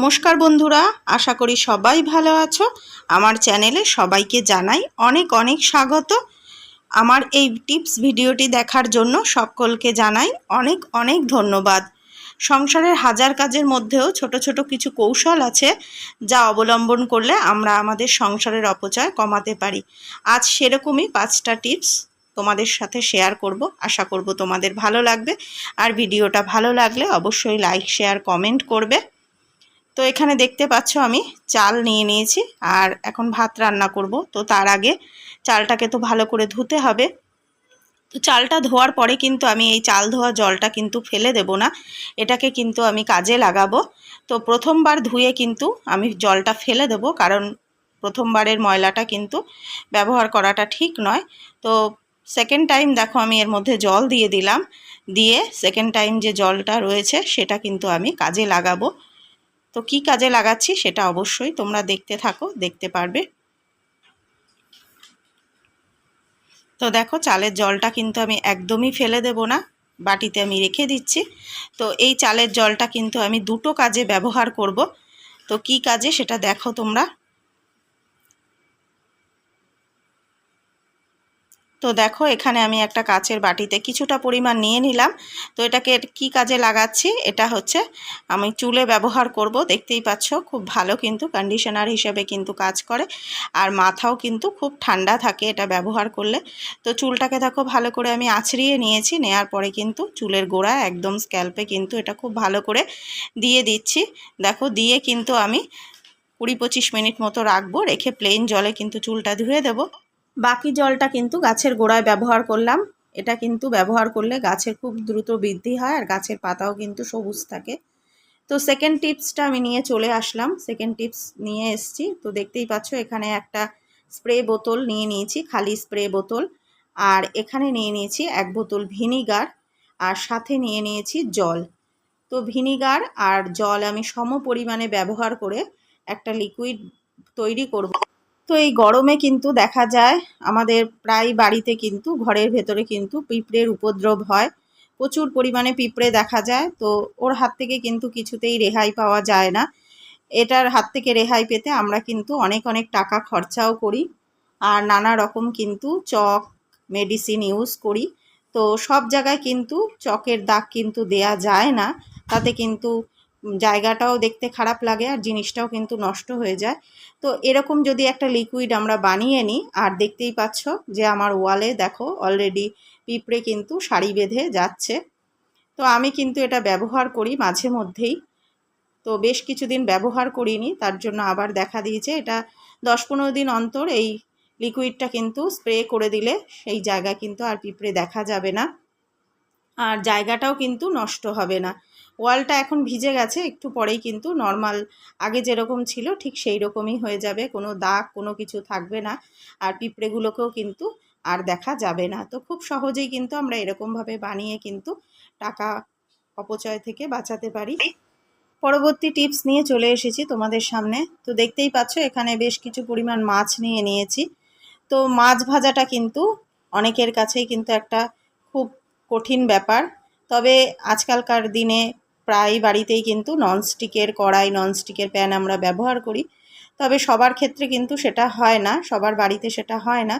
নমস্কার বন্ধুরা, আশা করি সবাই ভালো আছো। আমার চ্যানেলে সবাইকে জানাই অনেক অনেক স্বাগত। আমার এই টিপস ভিডিওটি দেখার জন্য সকলকে জানাই অনেক অনেক ধন্যবাদ। সংসারের হাজার কাজের মধ্যেও ছোট ছোট কিছু কৌশল আছে যা অবলম্বন করলে আমরা আমাদের সংসারের অপচয় কমাতে পারি। আজ সেরকমই পাঁচটা টিপস তোমাদের সাথে শেয়ার করব। আশা করব তোমাদের ভালো লাগবে। আর ভিডিওটা ভালো লাগলে অবশ্যই লাইক, শেয়ার, কমেন্ট করবে। তো এখানে দেখতে পাচ্ছ আমি চাল নিয়ে নিয়েছি আর এখন ভাত রান্না করব। তো তার আগে চালটাকে তো ভালো করে ধুতে হবে। তো চালটা ধোয়ার পরে কিন্তু আমি এই চাল ধোয়া জলটা কিন্তু ফেলে দেব না। এটাকে কিন্তু আমি কাজে লাগাবো। তো প্রথমবার ধুয়ে কিন্তু আমি জলটা ফেলে দেব কারণ প্রথমবারের ময়লাটা কিন্তু ব্যবহার করাটা ঠিক নয়। তো সেকেন্ড টাইম দেখো আমি এর মধ্যে জল দিয়ে দিলাম। দিয়ে সেকেন্ড টাইম যে জলটা রয়েছে সেটা কিন্তু আমি কাজে লাগাবো। তো কি কাজে লাগাচ্ছি সেটা অবশ্যই তোমরা দেখতে থাকো, দেখতে পারবে। তো দেখো চালের জলটা কিন্তু আমি একদমই ফেলে দেব না, বাটিতে আমি রেখে দিচ্ছি। তো এই চালের জলটা কিন্তু আমি দুটো কাজে ব্যবহার করব। তো কি কাজে সেটা দেখো তোমরা। তো দেখো, এখানে আমি একটা কাচের বাটিতে কিছুটা পরিমাণ নিয়ে নিলাম। তো এটাকে কি কাজে লাগাচ্ছি? এটা হচ্ছে আমি চুলে ব্যবহার করব, দেখতেই পাচ্ছ, খুব ভালো কিন্তু কন্ডিশনার হিসেবে কিন্তু কাজ করে। আর মাথাও কিন্তু খুব ঠান্ডা থাকে এটা ব্যবহার করলে। তো চুলটাকে দেখো, ভালো করে আমি আছড়িয়ে নিয়েছি, নেয়ার পরে কিন্তু চুলের গোড়া একদম স্ক্যাল্পে কিন্তু এটা খুব ভালো করে দিয়ে দিচ্ছি। দেখো, দিয়ে কিন্তু আমি কুড়ি পঁচিশ মিনিট মতো রাখব, রেখে প্লেন জলে কিন্তু চুলটা ধুয়ে দেবো। বাকি জলটা কিন্তু গাছের গোড়ায় ব্যবহার করলাম। এটা কিন্তু ব্যবহার করলে গাছের খুব দ্রুত বৃদ্ধি হয় আর গাছের পাতাও কিন্তু সবুজ থাকে। তো সেকেন্ড টিপসটা আমি নিয়ে চলে আসলাম। সেকেন্ড টিপস নিয়ে এসছি। তো দেখতেই পাচ্ছ, এখানে একটা স্প্রে বোতল নিয়ে নিয়েছি, খালি স্প্রে বোতল। আর এখানে নিয়ে নিয়েছি এক বোতল ভিনিগার আর সাথে নিয়ে নিয়েছি জল। তো ভিনিগার আর জল আমি সম পরিমাণে ব্যবহার করে একটা লিকুইড তৈরি করব। তো এই গরমে কিন্তু দেখা যায় আমাদের প্রায় বাড়িতে কিন্তু, ঘরের ভেতরে কিন্তু পিঁপড়ের উপদ্রব হয়। প্রচুর পরিমাণে পিঁপড়ে দেখা যায়, তো ওর হাত থেকে কিন্তু কিছুতেই রেহাই পাওয়া যায় না। এটার হাত থেকে রেহাই পেতে আমরা কিন্তু অনেক অনেক টাকা খরচাও করি আর নানা রকম কিন্তু চক, মেডিসিন ইউজ করি। তো সব জায়গায় কিন্তু চকের দাগ কিন্তু দেয়া যায় না। তাতে কিন্তু জায়গাটাও দেখতে খারাপ লাগে আর জিনিসটাও কিন্তু নষ্ট হয়ে যায়। তো এরকম যদি একটা লিকুইড আমরা বানিয়ে নিই, আর দেখতেই পাচ্ছ যে আমার ওয়ালে দেখো অলরেডি পিঁপড়ে কিন্তু শাড়ি বেঁধে যাচ্ছে। তো আমি কিন্তু এটা ব্যবহার করি মাঝে মধ্যেই। তো বেশ কিছুদিন ব্যবহার করিনি, তার জন্য আবার দেখা দিয়েছে। এটা দশ পনেরো দিন অন্তর এই লিকুইডটা কিন্তু স্প্রে করে দিলে সেই জায়গা কিন্তু আর পিঁপড়ে দেখা যাবে না। আর জায়গাটাও কিন্তু নষ্ট হবে না। ওয়ালটা এখন ভিজে গেছে, একটু পরেই কিন্তু নর্মাল আগে যেরকম ছিল ঠিক সেই রকমই হয়ে যাবে, কোনো দাগ কোনো কিছু থাকবে না আর পিঁপড়েগুলোকেও কিন্তু আর দেখা যাবে না। তো খুব সহজেই কিন্তু আমরা এরকমভাবে বানিয়ে কিন্তু টাকা অপচয় থেকে বাঁচাতে পারি। পরবর্তী টিপস নিয়ে চলে এসেছি তোমাদের সামনে। তো দেখতেই পাচ্ছ এখানে বেশ কিছু পরিমাণ মাছ নিয়ে নিয়েছি। তো মাছ ভাজাটা কিন্তু অনেকের কাছেই কিন্তু একটা খুব কঠিন ব্যাপার। তবে আজকালকার দিনে প্রায় বাড়িতেই কিন্তু ননস্টিকের কড়াই ননস্টিকের প্যান আমরা ব্যবহার করি। তবে সবার ক্ষেত্রে কিন্তু সেটা হয় না, সবার বাড়িতে সেটা হয় না।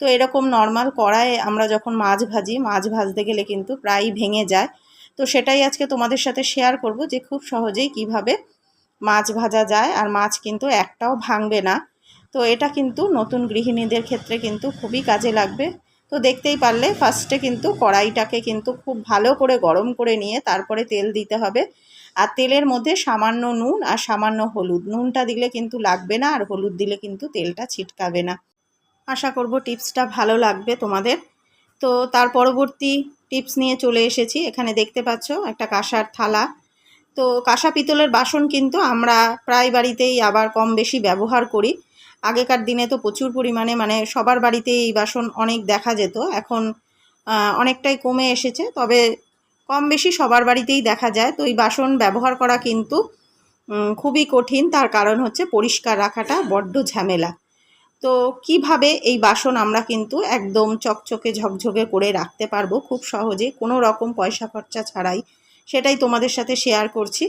তো এরকম নর্মাল কড়াইয়ে আমরা যখন মাছ ভাজি, মাছ ভাজতে গেলে কিন্তু প্রায়ই ভেঙে যায়। তো সেটাই আজকে তোমাদের সাথে শেয়ার করব যে খুব সহজেই কীভাবে মাছ ভাজা যায় আর মাছ কিন্তু একটাও ভাঙবে না। তো এটা কিন্তু নতুন গৃহিণীদের ক্ষেত্রে কিন্তু খুবই কাজে লাগবে। তো দেখতেই পারলে ফার্স্টে কিন্তু কড়াইটাকে কিন্তু খুব ভালো করে গরম করে নিয়ে তারপরে তেল দিতে হবে। আর তেলের মধ্যে সামান্য নুন আর সামান্য হলুদ। নুনটা দিলে কিন্তু লাগবে না, আর হলুদ দিলে কিন্তু তেলটা ছিটকাবে না। আশা করব টিপসটা ভালো লাগবে তোমাদের। তো তার পরবর্তী টিপস নিয়ে চলে এসেছি। এখানে দেখতে পাচ্ছ একটা কাঁসার থালা। তো কাঁসা পিতলের বাসন কিন্তু আমরা প্রায় বাড়িতেই আবার কম বেশি ব্যবহার করি। আগেকার দিনে তো প্রচুর পরিমাণে মানে সবার বাড়িতে এই বাসন অনেক দেখা যেত। এখন অনেকটাই কমে এসেছে, তবে কম বেশি সবার বাড়িতেই দেখা যায়। তো এই বাসন ব্যবহার করা কিন্তু খুবই কঠিন। তার কারণ হচ্ছে পরিষ্কার রাখাটা বড্ড ঝামেলা। তো কীভাবে এই বাসন আমরা কিন্তু একদম চকচকে ঝকঝকে করে রাখতে পারব খুব সহজে, কোনো রকম পয়সা খরচা ছাড়াই, সেটাই তোমাদের সাথে শেয়ার করছি।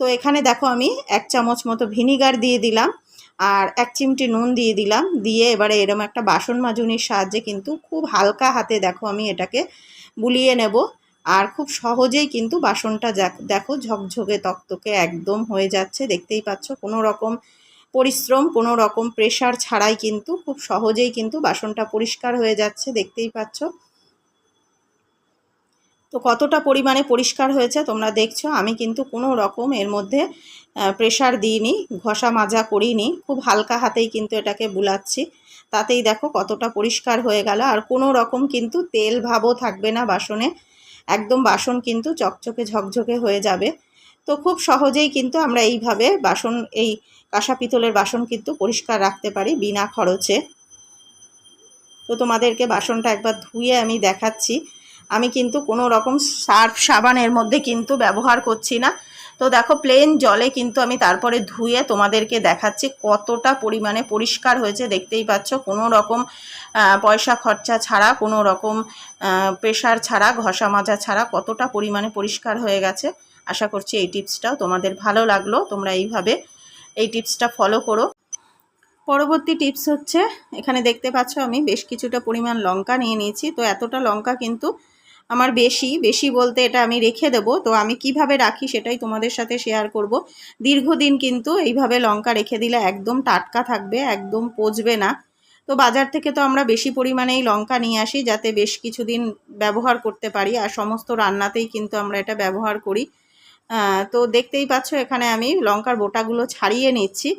তো এখানে দেখো আমি এক চামচ মতো ভিনিগার দিয়ে দিলাম। আর এক চিমটি নুন দিয়ে দিলাম। দিয়ে এবারে এরম একটা বাসন মাজুনির সাহায্যে কিন্তু খুব হালকা হাতে দেখো আমি এটাকে বুলিয়ে নেব। আর খুব সহজেই কিন্তু বাসনটা দেখো ঝকঝকে তক্তকে একদম হয়ে যাচ্ছে। দেখতেই পাচ্ছ কোনো রকম পরিশ্রম, কোনো রকম প্রেশার ছাড়াই কিন্তু খুব সহজেই কিন্তু বাসনটা পরিষ্কার হয়ে যাচ্ছে। দেখতেই পাচ্ছ তো কতটা পরিমাণে পরিষ্কার হয়েছে তোমরা দেখছ। আমি কিন্তু কোনো রকম এর মধ্যে প্রেশার দিইনি, ঘষা মাজা করিনি, খুব হালকা হাতেই কিন্তু এটাকে বুলাচ্ছি। তাতেই দেখো কতটা পরিষ্কার হয়ে গেল। আর কোনো রকম কিন্তু তেল ভাবও থাকবে না বাসনে। একদম বাসন কিন্তু চকচকে ঝকঝকে হয়ে যাবে। তো খুব সহজেই কিন্তু আমরা এইভাবে বাসন, এই কাঁসা পিতলের বাসন কিন্তু পরিষ্কার রাখতে পারি বিনা খরচে। তো তোমাদেরকে বাসনটা একবার ধুয়ে আমি দেখাচ্ছি। আমি কিন্তু কোনো রকম সার্ফ সাবানের মধ্যে কিন্তু ব্যবহার করছি না। তো দেখো প্লেন জলে কিন্তু আমি তারপরে ধুয়ে তোমাদেরকে দেখাচ্ছি কতটা পরিমাণে পরিষ্কার হয়েছে। দেখতেই পাচ্ছ, কোনো রকম পয়সা খরচা ছাড়া, কোনো রকম প্রেশার ছাড়া, ঘষা মাজা ছাড়া কতটা পরিমাণে পরিষ্কার হয়ে গেছে। আশা করছি এই টিপসটাও তোমাদের ভালো লাগল। তোমরা এইভাবে এই টিপসটা ফলো করো। পরবর্তী টিপস হচ্ছে, এখানে দেখতে পাচ্ছ আমি বেশ কিছুটা পরিমাণ লঙ্কা নিয়ে নিয়েছি। তো এতটা লঙ্কা কিন্তু আমার বেশি বেশি বলতে এটা আমি রেখে দেব। তো আমি কীভাবে রাখি সেটাই তোমাদের সাথে শেয়ার করব। দীর্ঘদিন কিন্তু এইভাবে লঙ্কা রেখে দিলে একদম টাটকা থাকবে, একদম পচবে না। তো বাজার থেকে তো আমরা বেশি পরিমাণেই লঙ্কা নিয়ে আসি যাতে বেশ কিছুদিন ব্যবহার করতে পারি। আর সমস্ত রান্নাতেই কিন্তু আমরা এটা ব্যবহার করি। তো দেখতেই পাচ্ছ এখানে আমি লঙ্কার বোটাগুলো ছাড়িয়ে নিচ্ছি।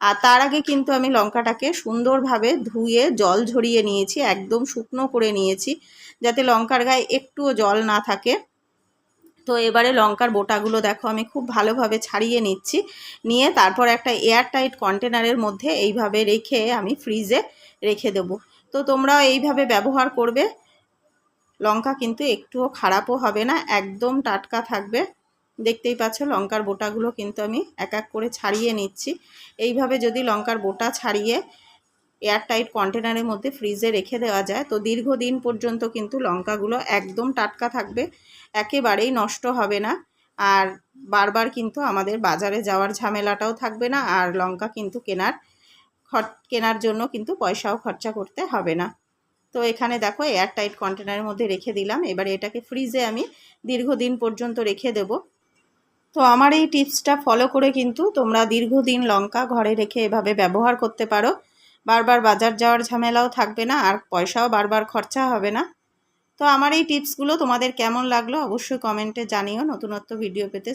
আর তার আগে কিন্তু আমি লঙ্কাটাকে সুন্দরভাবে ধুয়ে জল ঝরিয়ে নিয়েছি, একদম শুকনো করে নিয়েছি, যাতে লঙ্কার গায়ে একটুও জল না থাকে। তো এবারে লঙ্কার বোটাগুলো দেখো, আমি খুব ভালোভাবে ছাড়িয়ে নিচ্ছি। নিয়ে তারপর একটা এয়ার টাইট কন্টেনারের মধ্যে এইভাবে রেখে আমি ফ্রিজে রেখে দেব। তো তোমরা এইভাবে ব্যবহার করবে। লঙ্কা কিন্তু একটুও খারাপও হবে না, একদম টাটকা থাকবে। দেখতেই পাচ্ছ, লঙ্কার বোটাগুলো কিন্তু আমি এক এক করে ছাড়িয়ে নিচ্ছি। এইভাবে যদি লঙ্কার বোটা ছাড়িয়ে এয়ারটাইট কন্টেনারের মধ্যে ফ্রিজে রেখে দেওয়া যায়, তো দীর্ঘদিন পর্যন্ত কিন্তু লঙ্কাগুলো একদম টাটকা থাকবে, একেবারেই নষ্ট হবে না। আর বারবার কিন্তু আমাদের বাজারে যাওয়ার ঝামেলাটাও থাকবে না, আর লঙ্কা কিন্তু কেনার কেনার জন্য কিন্তু পয়সাও খরচা করতে হবে না। তো এখানে দেখো, এয়ারটাইট কন্টেনারের মধ্যে রেখে দিলাম, এবারে এটাকে ফ্রিজে আমি দীর্ঘদিন পর্যন্ত রেখে দেব। তো আমার এই টিপসটা ফলো করে কিন্তু তোমরা দীর্ঘদিন লঙ্কা ঘরে রেখে এভাবে ব্যবহার করতে পারো। বারবার বাজার যাওয়ার ঝামেলাও থাকবে না, আর পয়সাও বারবার খরচা হবে না। তো আমার এই টিপসগুলো তোমাদের কেমন লাগল অবশ্যই কমেন্টে জানিও। নতুনত্ব ভিডিও পেতে